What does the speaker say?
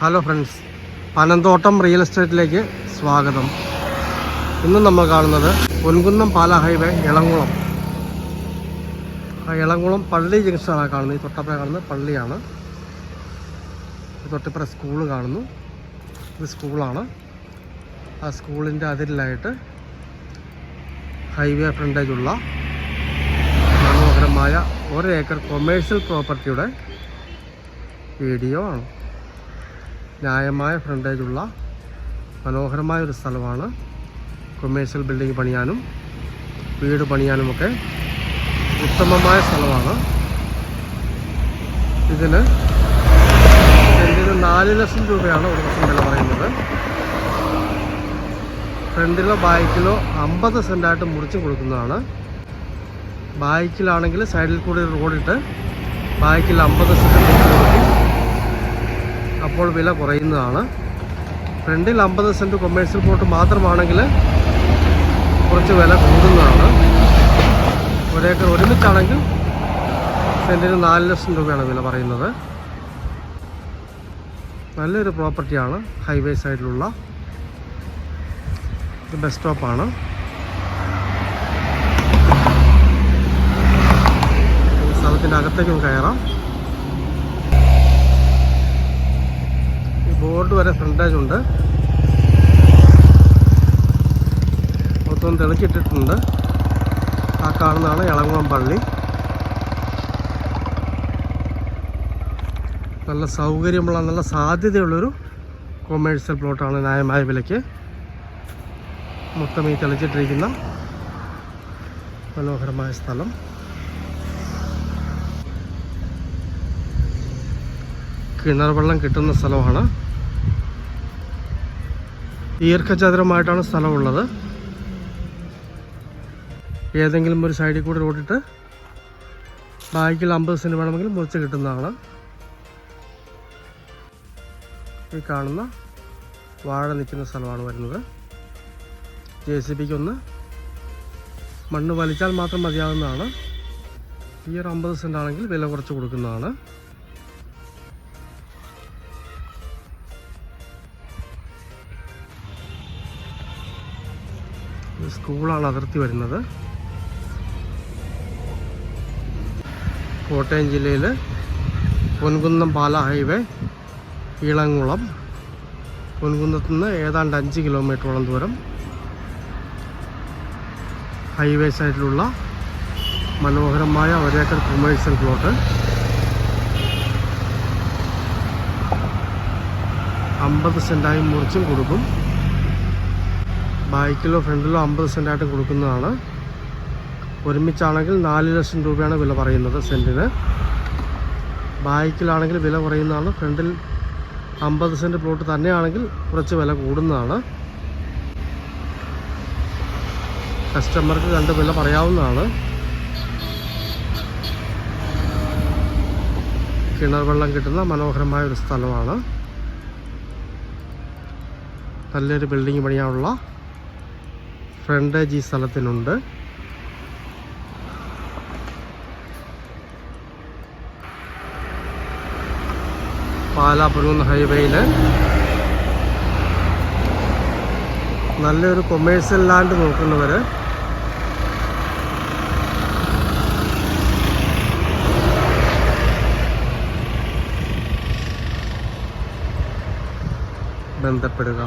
Hello friends Panamthottam real എസ്റ്റേറ്റിലേക്ക് സ്വാഗതം. ഇന്ന് നമ്മൾ കാണുന്നത് പൊൻകുന്നം പാല ഹൈവേ ഇളങ്കുളം ആ പള്ളി ജംഗ്ഷനാണ് കാണുന്നത്. ഈ തൊട്ടപ്പുറം കാണുന്നത് പള്ളിയാണ്. തൊട്ടപ്പുറം സ്കൂൾ കാണുന്നു. ഇത് സ്കൂളാണ് ആ സ്കൂളിന്റെ അതിരിലായിട്ട് ഹൈവേ ഫ്രണ്ടേജുള്ള മനോഹരമായ ഒരു ഏക്കർ പ്രോപ്പർട്ടിയുടെ വീഡിയോ ആണ്. ന്യായമായ ഫ്രണ്ടേജുള്ള മനോഹരമായ ഒരു സ്ഥലമാണ് കൊമേഴ്സ്യൽ ബിൽഡിംഗ് പണിയാനും വീട് പണിയാനുമൊക്കെ ഉത്തമമായ സ്ഥലമാണ്. ഇതിന് നാല് ലക്ഷം രൂപയാണ് ഒരു ലക്ഷം വില പറയുന്നത്. ഫ്രണ്ടിലോ ബാക്കിലോ അമ്പത് സെന്റായിട്ട് മുറിച്ച് കൊടുക്കുന്നതാണ്. ബാക്കിലാണെങ്കിൽ സൈഡിൽ കൂടി റോഡിട്ട് ബാക്കിൽ അമ്പത് സെന്റ് അപ്പോൾ വില കുറയുന്നതാണ്. ഫ്രണ്ടിൽ അമ്പത് സെന്റ് കൊമേഴ്സ്യൽ പ്ലോട്ട് മാത്രമാണെങ്കിൽ കുറച്ച് വില കൂടുന്നതാണ്. ഒരേക്കർ ഒരുമിച്ചാണെങ്കിൽ സെന്റിന് നാല് ലക്ഷം രൂപയാണ് വില പറയുന്നത്. നല്ലൊരു പ്രോപ്പർട്ടിയാണ് ഹൈവേ സൈഡിലുള്ള ഇത് ബസ് സ്റ്റോപ്പാണ് സ്ഥലത്തിന്റെ അകത്തേക്കും കയറാം. ബോർഡ് വരെ ഫ്രണ്ടേജ് ഉണ്ട്. മൊത്തം തെളിച്ചിട്ടിട്ടുണ്ട് ആ കാണുന്നതാണ് ഇളങ്ങോം പള്ളി. നല്ല സൗകര്യമുള്ള നല്ല സാധ്യതയുള്ളൊരു കൊമേഴ്സ്യൽ പ്ലോട്ടാണ് ന്യായമായ വിലയ്ക്ക് മൊത്തം ഈ തെളിച്ചിട്ടിരിക്കുന്ന മനോഹരമായ സ്ഥലം. കിണർ വെള്ളം കിട്ടുന്ന സ്ഥലമാണ്. ദീർഘചതുരമായിട്ടാണ് സ്ഥലമുള്ളത്. ഏതെങ്കിലും ഒരു സൈഡിൽ കൂടെ റോഡിട്ട് ബാക്കിൽ അമ്പത് സെന്റ് വേണമെങ്കിൽ മുറിച്ച് കിട്ടുന്നതാണ്. ഈ കാണുന്ന വാഴ നിൽക്കുന്ന സ്ഥലമാണ് വരുന്നത്. ജെ സി ബിക്ക് ഒന്ന് മണ്ണ് വലിച്ചാൽ മാത്രം മതിയാവുന്നതാണ്. ഈ ഒരു അമ്പത് സെന്റാണെങ്കിൽ വില കുറച്ച് കൊടുക്കുന്നതാണ്. സ്കൂളാണ് അതിർത്തി വരുന്നത്. കോട്ടയം ജില്ലയിൽ പൊൻകുന്നം പാല ഹൈവേ ഇളങ്കുളം പൊൻകുന്നത്തു നിന്ന് ഏതാണ്ട് അഞ്ച് കിലോമീറ്ററോളം ദൂരം ഹൈവേ സൈഡിലുള്ള മനോഹരമായ ഒരേക്കർ കൊമേഴ്സ്യൽ പ്ലോട്ട്. അമ്പത് സെന്റായി മുറിച്ചും കൊടുക്കും. ബാക്കിലോ ഫ്രണ്ടിലോ അമ്പത് സെന്റായിട്ട് കൊടുക്കുന്നതാണ്. ഒരുമിച്ചാണെങ്കിൽ നാല് ലക്ഷം രൂപയാണ് വില പറയുന്നത് സെന്റിന് ബാക്കിലാണെങ്കിൽ വില കുറയുന്നതാണ് ഫ്രണ്ടിൽ അമ്പത് സെന്റ് പ്ലോട്ട് തന്നെയാണെങ്കിൽ കുറച്ച് വില കൂടുന്നതാണ്. കസ്റ്റമർക്ക് കണ്ട് വില പറയാവുന്നതാണ്. കിണർ വെള്ളം കിട്ടുന്ന മനോഹരമായ ഒരു സ്ഥലമാണ്. നല്ലൊരു ബിൽഡിംഗ് പണിയാനുള്ള ഫ്രണ്ടേജ് ഈ സ്ഥലത്തിനുണ്ട്. പാലാപുരൂന്ന് ഹൈവേയിൽ നല്ലൊരു കൊമേഴ്സ്യൽ ലാൻഡ് നോക്കുന്നവർ ബന്ധപ്പെടുക.